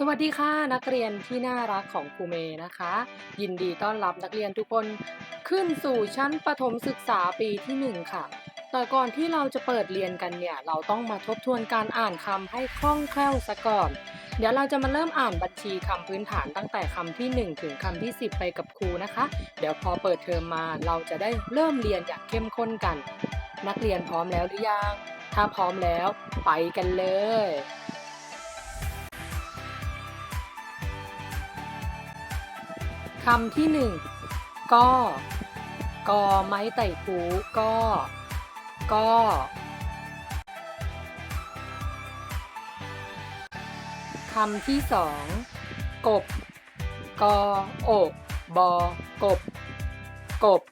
สวัสดีค่ะนักเรียนที่น่ารักของครูเมย์นะคะ ยินดีต้อนรับนักเรียนทุกคนขึ้นสู่ชั้นประถมศึกษาปีที่หนึ่งค่ะ แต่ก่อนที่เราจะเปิดเรียนกันเนี่ย เราต้องมาทบทวนการอ่านคำให้คล่องแคล่วซะก่อน เดี๋ยวเราจะมาเริ่มอ่านบัญชีคำพื้นฐานตั้งแต่คำที่ 1 ถึงคำที่ 10 ไปกับครูนะคะ เดี๋ยวพอเปิดเทอมมาเราจะได้เริ่มเรียนอย่างเข้มข้นกัน นักเรียนพร้อมแล้วหรือยังถ้าพร้อมแล้วไปกันเลย คำที่หนึ่งก็กอไม้ไต่หูก็ก็คำที่สองกบ กอโอกบอกบ กบ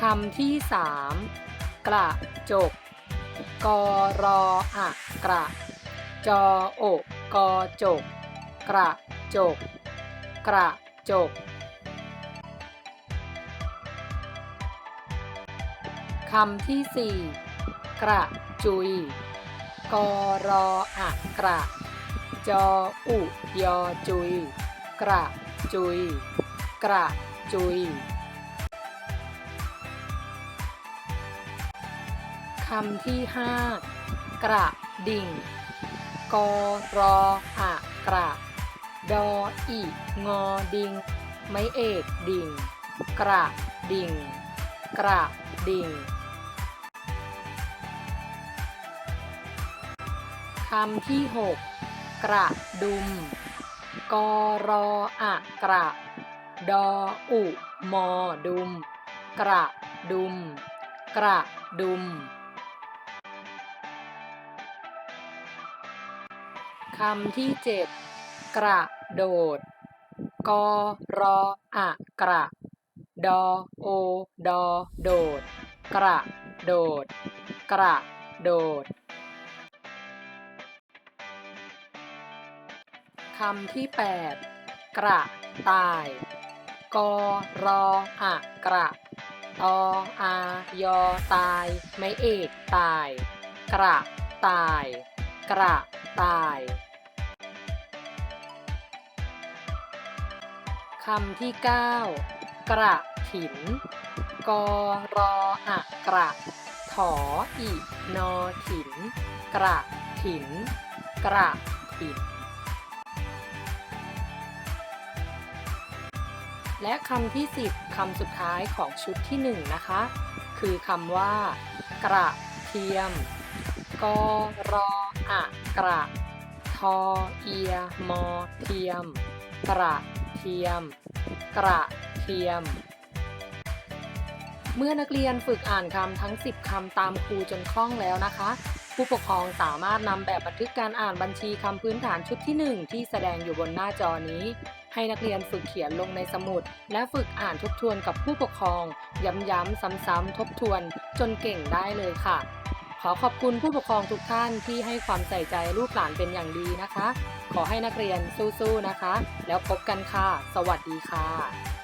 คำที่สามกระจก กอรออะกระ จอโอก กอจก กระจก กระจกคำที่สี่กระจุยกอรออะกระ จออุยอจุย กระจุย กระจุยคำที่ห้ากระดิ่ง กอรออะกระดออีงอดิง ไม่เอกดิ่ง กระดิ่ง กระดิ่งคำที่หกกระดุมกอรออะกระ ดออุมอดุม กระดุม กระดุม คำที่เจ็ดกระโดด กอรออะกระ ดอโอดอโดด กระโดด กระโดด คำที่แปดกระต่าย กอรออะกระตออายอตาย ไม่เอกตาย กระตาย กระตาย คำที่ 9 กระถินกอรออะกระถออีนอถิน กระถิน กระถิน และคำที่ 10คำสุดท้ายของชุดที่ 1 นะคะ คือคำว่า กระเทียมกอรออะกระทอเอียมอเทียม กระ ทียม กระเทียม เมื่อนักเรียนฝึกอ่านคำทั้ง 10คำตามครูจนคล่องแล้วนะคะ ผู้ปกครองสามารถนำแบบบันทึกการอ่านบัญชีคำพื้นฐานชุดที่ 1 ที่แสดงอยู่บนหน้าจอนี้ ให้นักเรียนฝึกเขียนลงในสมุด และฝึกอ่านทบทวนกับผู้ปกครอง ย้ำๆซ้ำๆทบทวนจนเก่งได้เลยค่ะ ขอขอบคุณผู้ปกครองทุกท่านที่ให้ความใส่ใจลูกหลานเป็นอย่างดีนะคะ ขอให้นักเรียนสู้ๆนะคะ แล้วพบกันค่ะ สวัสดีค่ะ